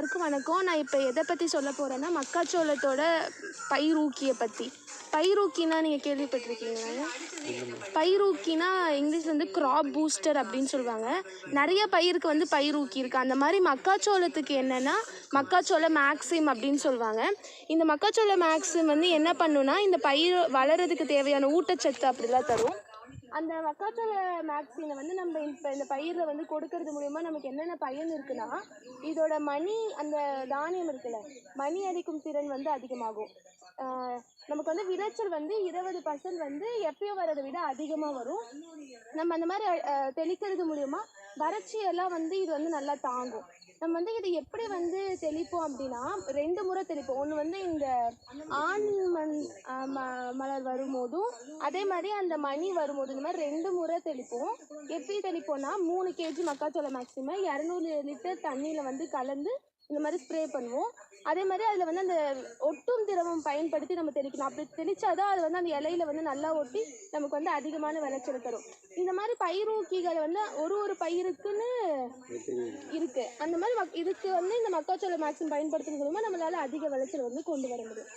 எல்லாருக்கும் வணக்கம். நான் இப்போ எதை பற்றி சொல்ல போகிறேன்னா மக்காச்சோளத்தோட பயிரூக்கியை பற்றி பயிரூக்கினா நீங்கள் கேள்விப்பட்டிருக்கீங்களா? பயிரூக்கினா இங்கிலீஷில் வந்து க்ராப் பூஸ்டர் அப்படின்னு சொல்லுவாங்க. நிறைய பயிருக்கு வந்து பயிரூக்கி இருக்குது அந்த மாதிரி மக்காச்சோளத்துக்கு என்னென்னா மக்காச்சோள மேக்ஸிம் அப்படின்னு சொல்லுவாங்க. இந்த மக்காச்சோள மேக்ஸிம் வந்து என்ன பண்ணுன்னா இந்த பயிர் வளர்கிறதுக்கு தேவையான ஊட்டச்சத்து அப்படிலாம் தரும். அந்த மக்காச்சோள மேக்ஸினை வந்து நம்ம இப்போ இந்த பயிரில் வந்து கொடுக்கறது மூலயமா நமக்கு என்னென்ன பயன் இருக்குன்னா இதோட மணி அந்த தானியம் இருக்குல்ல மணி அடிக்கும் திறன் வந்து அதிகமாகும். நமக்கு வந்து விளைச்சல் வந்து இருபது பர்சன்ட் வந்து எப்பயோ வரதை விட அதிகமாக வரும். நம்ம அந்த மாதிரி தெளிக்கிறது மூலயமா வறட்சியெல்லாம் வந்து இது வந்து நல்லா தாங்கும். நம்ம வந்து இது எப்படி வந்து தெளிப்போம் அப்படின்னா ரெண்டு முறை தெளிப்போம். ஒன்று வந்து இந்த ஆண் மண் ம- மலர் வரும்போதும் அதே மாதிரி அந்த மணி வரும்போது இந்த மாதிரி ரெண்டு முறை தெளிப்போம். எப்படி தெளிப்போம்னா மூணு கேஜி மக்காச்சோளம் மேக்ஸிமம் இரநூறு லிட்டர் தண்ணியில் வந்து கலந்து இந்த மாதிரி ஸ்ப்ரே பண்ணுவோம். அதே மாதிரி அதில் வந்து அந்த ஒட்டு திரவம் பயன்படுத்தி நம்ம தெளிக்கணும். அப்படி தெளிச்சாதான் அது வந்து அந்த இலையில வந்து நல்லா ஒட்டி நமக்கு வந்து அதிகமான விளைச்சல் தரும். இந்த மாதிரி பயிரூக்கிகள் வந்து ஒரு ஒரு பயிருக்குன்னு இருக்கு. அந்த மாதிரி மக்- இதுக்கு வந்து இந்த மக்காச்சோள மேக்ஸிமம் பயன்படுத்துறது மூலமா நம்மளால அதிக விளைச்சல் வந்து கொண்டு வர முடியும்.